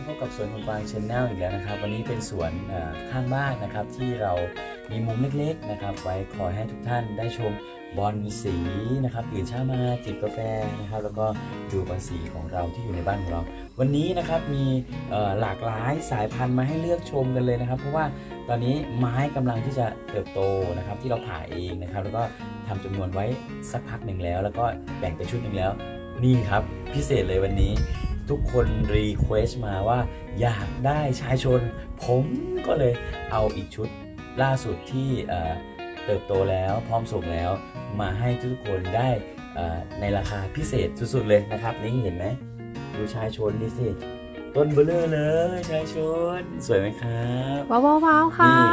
นี้พบกับสวนของกวางชแนลอีกแล้วนะครับ วันนี้เป็นสวนข้างบ้านนะครับ ที่เรามีมุมเล็กๆนะครับ ไว้คอยให้ทุกท่านได้ชมบอลสีนะครับตื่นเช้ามาจิบกาแฟนะครับ แล้วก็ดูบอลสีของเราที่อยู่ในบ้านของเรา วันนี้นะครับมีหลากหลายสายพันธุ์มาให้เลือกชมกันเลยนะครับ เพราะว่าตอนนี้ไม้กำลังที่จะเติบโตนะครับ ที่เราผ่าเองนะครับ แล้วก็ทำจำนวนไว้สักพักหนึ่งแล้ว แล้วก็แบ่งเป็นชุดหนึ่งแล้วนี่ครับพิเศษเลยวันนี้ ทุกคนรีเควสต์มาว่าอยากได้ชายชน ผมก็เลยเอาอีกชุดล่าสุดที่เอ่อเติบโตแล้วพร้อมส่งแล้ว มาให้ทุกคนได้เอ่อในราคาพิเศษสุดๆเลยนะครับ นี่เห็นไหมดูชายชนนี่สิต้นเบลเลอร์เลยชายชนสวยไหมครับว้าวว้าวว้าวค่ะนี่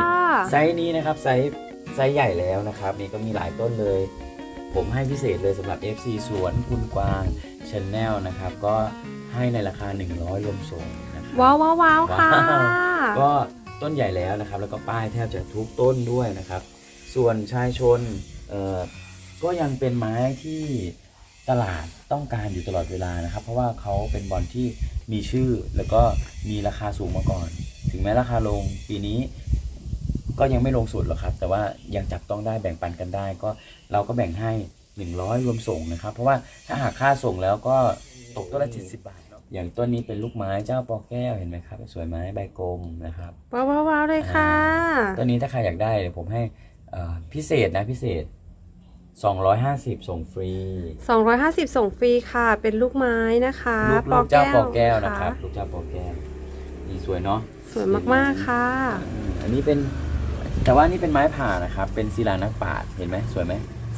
ไซส์นี้นะครับไซส์ไซส์ใหญ่แล้วนะครับ นี่ก็มีหลายต้นเลย ผมให้พิเศษเลยสำหรับ FC สวนคุณกวางชแนลนะครับ ก็ให้ในราคา 100รวมส่งนะครับว้าวว้าวว้าวค่ะว้าวก็ต้นใหญ่แล้วนะครับ แล้วก็ป้ายแทบจะทุกต้นด้วยนะครับ ส่วนชายชนเอ่อก็ยังเป็นไม้ที่ตลาดต้องการอยู่ตลอดเวลานะครับ เพราะว่าเขาเป็นบอลที่มีชื่อแล้วก็มีราคาสูงมาก่อน ถึงแม้ราคาลงปีนี้ ก็ยังไม่ลงสุดหรอกครับ แต่ว่ายังจับต้องได้แบ่งปันกันได้ ก็เราก็แบ่งให้ 100 รวมส่งนะครับ เพราะว่าถ้าหากค่าส่งแล้วก็ตกต้นละ70บาทเนอะอย่างต้นนี้เป็นลูกไม้เจ้าปอแก้วเห็นไหมครับสวยไหมใบกลมนะครับ ว้าวว้าวว้าวเลยค่ะ ต้นนี้ถ้าใครอยากได้เดี๋ยวผมให้เอ่อพิเศษนะพิเศษ 250 ส่งฟรี 250 ส่งฟรีค่ะ เป็นลูกไม้นะคะลูกลูกเจ้าปอแก้วค่ะนะครับ ลูกเจ้าปอแก้วนี่สวยเนาะ สวยมากๆค่ะ อืมอันนี้เป็น แต่ว่านี่เป็นไม้ผ่านะครับ เป็นศิลานักปราชญ์เห็นไหมสวยไหม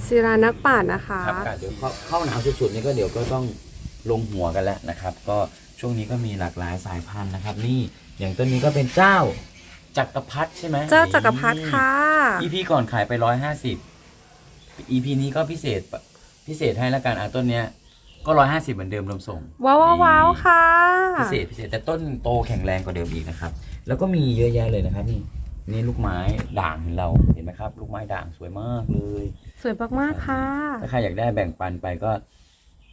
ศิรานักป่านนะคะ ครับอากาศเดี๋ยวเข้าเข้าหนาวสุดๆนี่ก็เดี๋ยวก็ต้องลงหัวกันแล้วนะครับ ก็ช่วงนี้ก็มีหลากหลายสายพันธุ์นะครับ นี่อย่างต้นนี้ก็เป็นเจ้าจักรพรรดิใช่ไหมเจ้าจักรพรรดิค่ะ อีพีก่อนขายไปร้อยห้าสิบอีพีนี้ก็พิเศษพิเศษให้แล้วกันอะต้นเนี้ยก็ร้อยห้าสิบเหมือนเดิมรวมส่งว้าวว้าวว้าวค่ะ พิเศษพิเศษแต่ต้นโตแข็งแรงกว่าเดิมอีกนะครับ แล้วก็มีเยอะแยะเลยนะครับนี่ นี่ลูกไม้ด่างของเราเห็นไหมครับ ลูกไม้ด่างสวยมากเลย สวยมากๆค่ะ ถ้าใครอยากได้แบ่งปันไปก็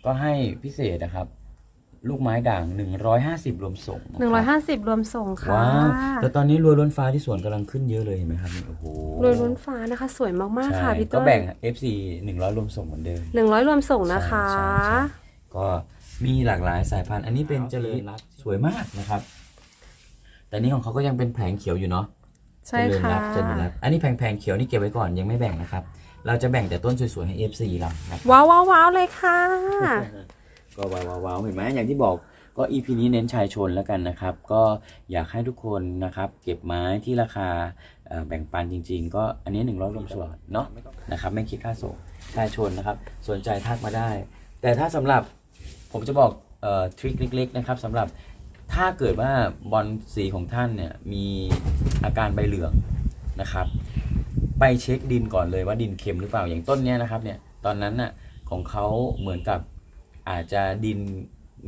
ก็ให้พิเศษนะครับ ลูกไม้ด่าง 150 รวมส่งนะคบ150 รวมส่งค่ะว้าวแต่ตอนนี้รวยล้นฟ้าที่สวนกำลังขึ้นเยอะเลยเห็นไหมครับนี่โอ้โหรวยล้นฟ้านะคะ สวยมากๆใช่ค่ะพี่ก็ต้นแบ่ง FC 100 รวมส่งเหมือนเดิม 100 รวมส่งนะคะ ใช่ใช่ใช่ก็มีหลากหลายสายพันธุ์ อันนี้เป็นเจริญรัตน์สวยมากนะครับ แต่นี่ของเขาก็ยังเป็นแผงเขียวอยู่เนาะ ใช่เจริญค่ะรัตน์เจริญรัตน์อันนี้แผงๆเขียวนี่เก็บไว้ก่อนยังไม่แบ่งนะครับ เราจะแบ่งแต่ต้นสวยๆให้ FC เรานะครับว้าวว้าวว้าวเลยค่ะ ก็ว้าวว้าวๆๆเห็นไหมอย่างที่บอกก็ EP นี้เน้นชายชนแล้วกันนะครับ ก็อยากให้ทุกคนนะครับ เก็บไม้ที่ราคาเอ่อแบ่งปันจริง ๆ ก็อันนี้ 100รวมส่วนเนาะนะครับ ไม่คิดค่าส่งชายชนนะครับ สนใจทักมาได้ แต่ถ้าสำหรับผมจะบอกเอ่อทริคเล็ก ๆ นะครับสำหรับถ้าเกิดว่าบอลสีของท่านเนี่ยมี อาการใบเหลืองนะครับ ไปเช็คดินก่อนเลยว่าดินเค็มหรือเปล่าอย่างต้นเนี้ยนะครับเนี่ยตอนนั้นน่ะของเขาเหมือนกับอาจจะดิน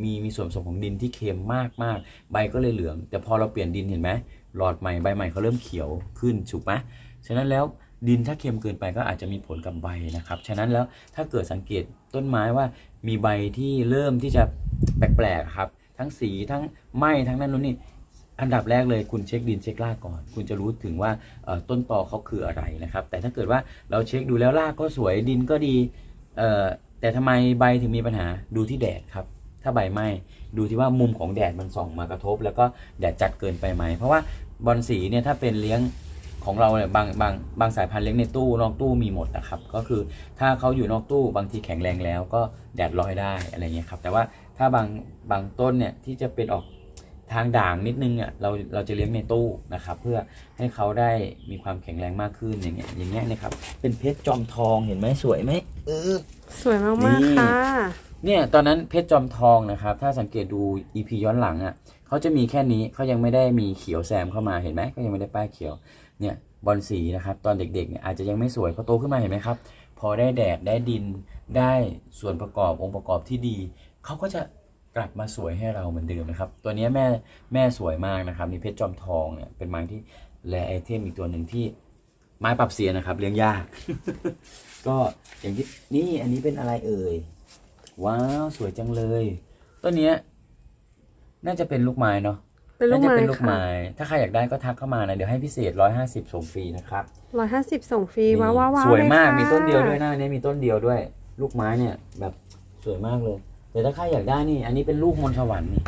มีมีส่วนผสมของดินที่เค็มมากมากใบก็เลยเหลือง แต่พอเราเปลี่ยนดินเห็นไหมหลอดใหม่ใบใหม่เขาเริ่มเขียวขึ้นถูกไหมฉะนั้นแล้วดินถ้าเค็มเกินไปก็อาจจะมีผลกับใบนะครับ ฉะนั้นแล้วถ้าเกิดสังเกตต้นไม้ว่ามีใบที่เริ่มที่จะแปลกๆครับ ทั้งสีทั้งไหม้ทั้งนั้นนู้นนี่ อันดับแรกเลยคุณเช็คดินเช็ครากก่อน คุณจะรู้ถึงว่าต้นตอเขาคืออะไรนะครับ แต่ถ้าเกิดว่าเราเช็คดูแล้วรากก็สวยดินก็ดีแต่ทำไมใบถึงมีปัญหาดูที่แดดครับ ถ้าใบไหม้ดูที่ว่ามุมของแดดมันส่องมากระทบ แล้วก็แดดจัดเกินไปไหม เพราะว่าบอลสีเนี่ยถ้าเป็นเลี้ยงของเราเนี่ยบางบางบางสายพันธุ์เลี้ยงในตู้นอกตู้มีหมดนะครับ ก็คือถ้าเขาอยู่นอกตู้บางทีแข็งแรงแล้วก็แดดลอยได้อะไรเงี้ยครับแต่ว่าถ้าบางบางต้นเนี่ยที่จะเป็นออก ทางด่างนิดนึงอะเราเราจะเลี้ยงในตู้นะครับ เพื่อให้เขาได้มีความแข็งแรงมากขึ้นอย่างเงี้ยอย่างเงี้ยนะครับ เป็นเพชรจอมทองเห็นไหมสวยไหมเออสวยมากนี่ๆค่ะเนี่ยตอนนั้นเพชรจอมทองนะครับ ถ้าสังเกตดู EP ย้อนหลังอะเขาจะมีแค่นี้เขายังไม่ได้มีเขียวแซมเข้ามาเห็นไหมก็ยังไม่ได้ป้ายเขียวเนี่ยบอลสีนะครับ ตอนเด็กๆเนี่ยอาจจะยังไม่สวยพอโตขึ้นมาเห็นไหมครับ พอได้แดดได้ดินได้ส่วนประกอบองค์ประกอบที่ดีเขาก็จะ กลับมาสวยให้เราเหมือนเดิมนะครับ ตัวเนี้ยแม่แม่สวยมากนะครับนี่เพชรจอมทองเนี่ยเป็นไม้ที่แลไอเทมอีกตัวหนึ่งที่ไม้ปรับเสียนะครับ เลี้ยงยาก ก็อย่างที่นี่อันนี้เป็นอะไรเอ่ย ว้าวสวยจังเลยต้นเนี้ยน่าจะเป็นลูกไม้เนาะเป็นลูกน่าจะไม้เป็นลูกค่ะไม้ถ้าใครอยากได้ก็ทักเข้ามานะเดี๋ยวให้พิเศษ150ส่งฟรีนะครับร้อยห้าสิบส่งฟรีนี่ว้าวว้าวว้าวสวยมากเลมีค่ะต้นเดียวด้วยนะอันนี้มีต้นเดียวด้วย ลูกไม้เนี่ยแบบสวยมากเลย แต่ถ้าใครอยากได้นี่ อันนี้เป็นลูกมนต์สวรรค์นี่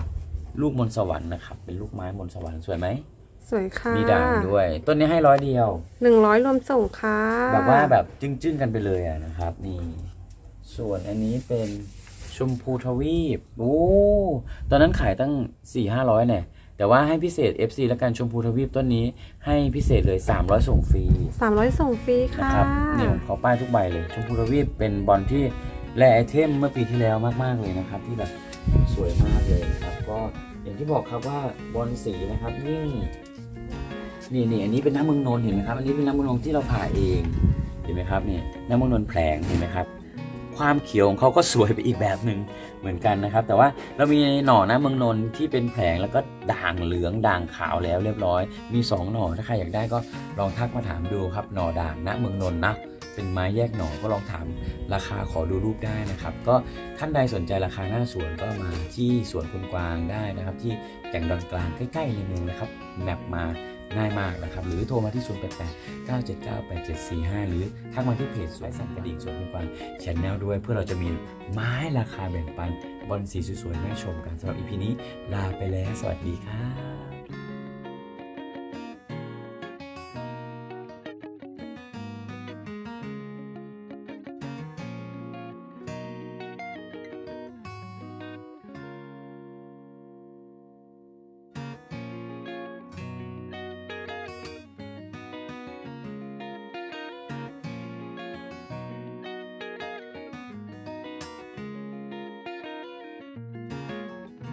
ลูกมนต์สวรรค์นะครับ เป็นลูกไม้มนต์สวรรค์สวยไหม สวยค่ะมีด่างด้วย ต้นนี้ให้ร้อยเดียว หนึ่งร้อยรวมส่งค่ะ แบบว่าแบบจึ้งๆกันไปเลยอะนะครับ นี่ ส่วนอันนี้เป็นชมพูทวีป โอ้ ตอนนั้นขายตั้ง4 5 0 0เนี่ย แต่ว่าให้พิเศษ FC และกันชมพูทวีปต้นนี้ ให้พิเศษเลย 300 ส่งฟรีสามร้อยส่งฟรีนะค่ะครับนี่ผมเขาป้ายทุกใบเลย ชมพูทวีปเป็นบอลที่ แลไอเทมเมื่อปีที่แล้วมากๆเลยนะครับ ที่แบบสวยมากเลยนะครับ ก็อย่างที่บอกครับว่าบอลสีนะครับยิ่งนี่นี่อันนี้เป็นน้ำมืองนน์เห็นไหมครับ อันนี้เป็นน้ำมืองนนท์ที่เราผ่าเองเห็นไหมครับนี่น้ำมืองนน์แผลงเห็นไหมครับ ความเขียวของเขาก็สวยไปอีกแบบหนึ่งเหมือนกันนะครับ แต่ว่าเรามีหน่อน้ำมืองนนท์ที่เป็นแผลงแล้วก็ด่างเหลืองด่างขาวแล้วเรียบร้อย มีสองหน่อถ้าใครอยากได้ก็ลองทักมาถามดูครับหน่อด่างณเมืองนน์นะ เป็นไม้แยกหน่อก็ลองถามราคาขอดูรูปได้นะครับ ก็ท่านใดสนใจราคาหน้าสวนก็มาที่สวนคุณกวางได้นะครับ ที่แก่งดอนกลางใกล้ๆในเมืองนะครับแมปมาง่ายมากนะครับ หรือโทรมาที่ 0 8 8 9 7 9 8 7 4 5 หรือทักมาที่เพจสวยสั่นกระดิ่งสวนคุณกวางชแนลด้วย เพื่อเราจะมีไม้ราคาแบ่งปันบอลสีสวยๆให้ชมกันสำหรับ EP นี้ลาไปแล้ว สวัสดีครับ